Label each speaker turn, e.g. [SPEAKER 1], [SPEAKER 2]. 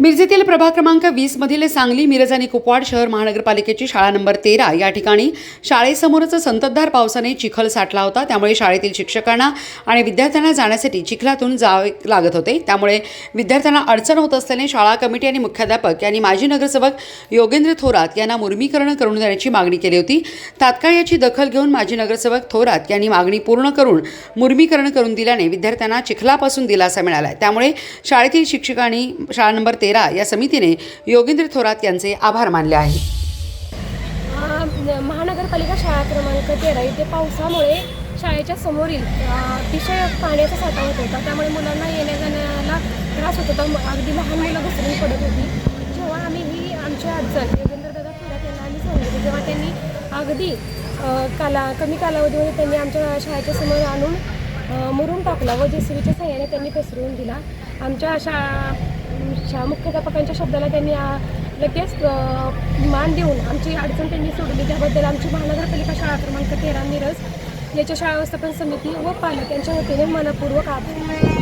[SPEAKER 1] मिरजेतील प्रभाग क्रमांक वीस मधील सांगली मिरज आणि कुपवाड शहर महानगरपालिकेची शाळा नंबर तेरा या ठिकाणी शाळेसमोरच संततधार पावसाने चिखल साठला होता. त्यामुळे शाळेतील शिक्षकांना आणि विद्यार्थ्यांना जाण्यासाठी चिखलातून जावे लागत होते. त्यामुळे विद्यार्थ्यांना अडचण होत असल्याने शाळा कमिटी आणि मुख्याध्यापक यांनी माजी नगरसेवक योगेंद्र थोरात यांना मुर्मीकरण करून देण्याची मागणी केली होती. तात्काळ याची दखल घेऊन माजी नगरसेवक थोरात यांनी मागणी पूर्ण करून मुर्मीकरण करून दिल्याने विद्यार्थ्यांना चिखलापासून दिलासा मिळाला त्यामुळे शाळेतील शिक्षकांनी शाळा नंबर तेरा या समितीने योगेंद्र थोरात यांचे आभार मानले आहे.
[SPEAKER 2] महानगरपालिका शाळा क्रमांक तेरा इथे पावसामुळे शाळेच्या समोरील अतिशय पाण्याचा साठा होत होता. त्यामुळे मुलांना येण्या जाण्याला त्रास होत होता. अगदी लहान मुलं घसरून पडत होती. जेव्हा आम्ही ही आमची अडचण योगेंद्रदादा थोरात यांना आम्ही सांगितली तेव्हा त्यांनी अगदी काला कमी कालावधीमध्ये त्यांनी आमच्या शाळेच्या समोर आणून मुरून टाकला व जे सी बीच्या सहाय्याने त्यांनी पसरवून दिला. आमच्या शाळा मुख्याध्यापकांच्या शब्दाला त्यांनी लगेच मान देऊन आमची अडचण त्यांनी सोडली त्याबद्दल आमची महानगरपालिका शाळा क्रमांक तेरा मिरज याच्या शाळा व्यवस्थापन समिती व पालक यांच्या वतीने मनपूर्वक आभार.